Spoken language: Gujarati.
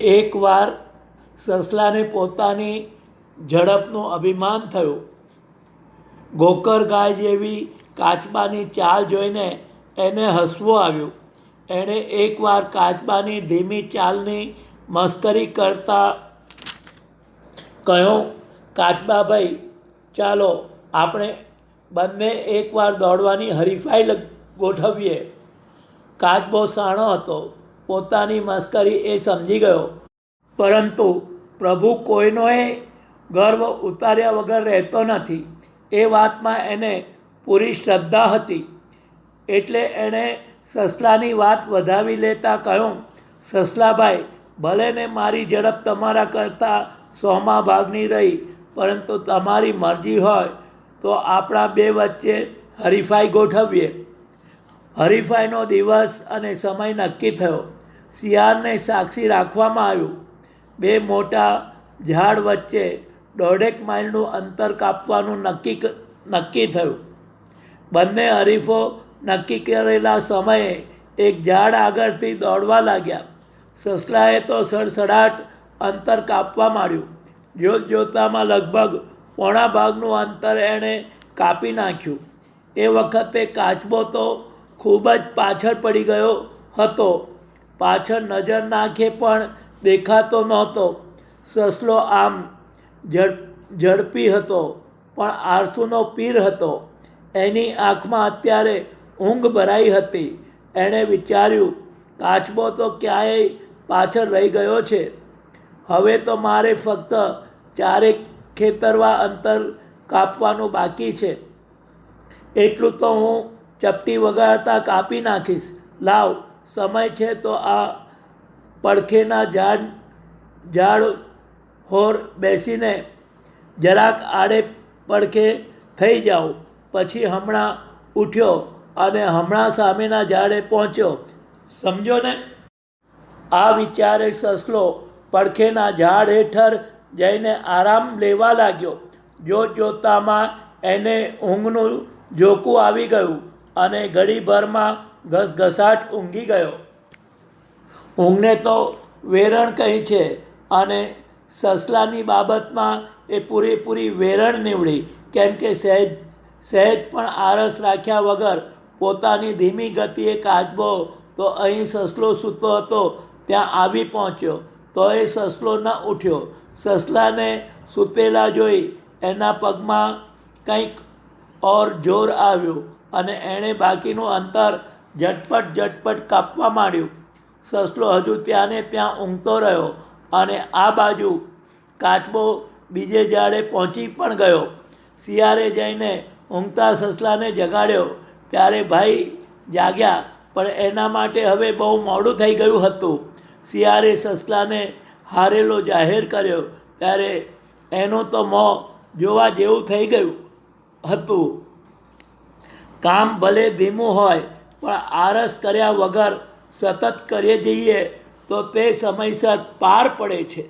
એકવાર સસલાને પોતાની ઝડપનું અભિમાન થયું. ગોકર ગાય જેવી કાચબાની ચાલ જોઈને એને હસવું આવ્યું. એણે એકવાર કાચબાની ધીમી ચાલની મસ્કરી કરતા કહ્યું કાચબાભાઈ ચાલો, આપણે બંને એકવાર દોડવાની હરીફાઈ ગોઠવીએ. કાચબો સાણો હતો. પોતાની મસ્કરી એ સમજી ગયો. પરંતુ પ્રભુ કોઈનોએ ગર્વ ઉતાર્યા વગર રહેતો નથી. એ વાતમાં એને પૂરી શ્રદ્ધા હતી. એટલે એણે સસલાની વાત વધાવી લેતા કહ્યું, સસલાભાઈ, ભલે ને મારી ઝડપ તમારા કરતાં સોમાં ભાગની રહી, પરંતુ તમારી મરજી હોય તો આપણા બે વચ્ચે હરીફાઈ ગોઠવીએ. હરીફાઈનો દિવસ અને સમય નક્કી થયો. શિયાળને સાક્ષી રાખવામાં આવ્યું. બે મોટા ઝાડ વચ્ચે દોઢેક માઇલનું અંતર કાપવાનું નક્કી નક્કી થયું. બંને હરીફો નક્કી કરેલા સમયે એક ઝાડ આગળથી દોડવા લાગ્યા. સસલાએ તો સડસડાટ અંતર કાપવા માંડ્યું. જોત જોતામાં લગભગ પોણા ભાગનું અંતર એણે કાપી નાખ્યું. એ વખતે કાચબો તો ખૂબ જ પાછળ પડી ગયો હતો. પાછળ નજર નાખે પણ દેખાતો નહોતો. સસલો આમ ઝડ ઝડપી હતો, પણ આળસુનો પીર હતો. એની આંખમાં અત્યારે ઊંઘ ભરાઈ હતી. એણે વિચાર્યું, કાચબો તો ક્યાંય પાછળ રહી ગયો છે. હવે તો મારે ફક્ત ચારેક ખેતરવા અંતર કાપવાનું બાકી છે. એટલું તો હું ચપટી વગાડતા કાપી નાખીશ. લાવ. સમય છે તો આ પડખેના ઝાડ ઝાડ હોર બેસીને જરાક આડે પડખે થઈ જાઓ. પછી હમણાં ઉઠ્યો અને હમણાં સામેના ઝાડે પહોંચ્યો. સમજો ને? આ વિચારે સસલો પડખેના ઝાડ હેઠળ જઈને આરામ લેવા લાગ્યો. જોત જોતામાં એને ઊંઘનું ઝોકું આવી ગયું અને ઘડીભરમાં ઘસઘસાટ ઊંઘી ગયો. ઊંઘને તો વેરણ કહી છે અને સસલાની બાબતમાં એ પૂરેપૂરી વેરણ નીવડી. કેમ કે સહેજ સહેજ પણ આરસ રાખ્યા વગર પોતાની ધીમી ગતિએ કાચબો તો અહીં સસલો સૂતો હતો, ત્યાં આવી પહોંચ્યો. તો એ સસલો ન ઉઠ્યો. સસલાને સૂતેલા જોઈ એના પગમાં કંઈક ઓર જોર આવ્યું અને એણે બાકીનું અંતર ઝટપટ ઝટપટ કાપવા માંડ્યું. સસલો હજુ ત્યાં ને ત્યાં ઊંઘતો રહ્યો અને આ બાજુ કાચબો બીજે ઝાડે પહોંચી પણ ગયો. શિયારે જઈને ઊંઘતા સસલાને જગાડ્યો. ત્યારે ભાઈ જાગ્યા, પણ એના માટે હવે બહુ મોડું થઈ ગયું હતું. શિયારે સસલાને હારેલો જાહેર કર્યો. ત્યારે એનું તો મોં જોવા જેવું થઈ ગયું હતું. કામ ભલે ધીમું હોય પણ આરસ કર્યા વગર સતત કરીએ જઈએ તો તે સમયસર પાર પડે છે.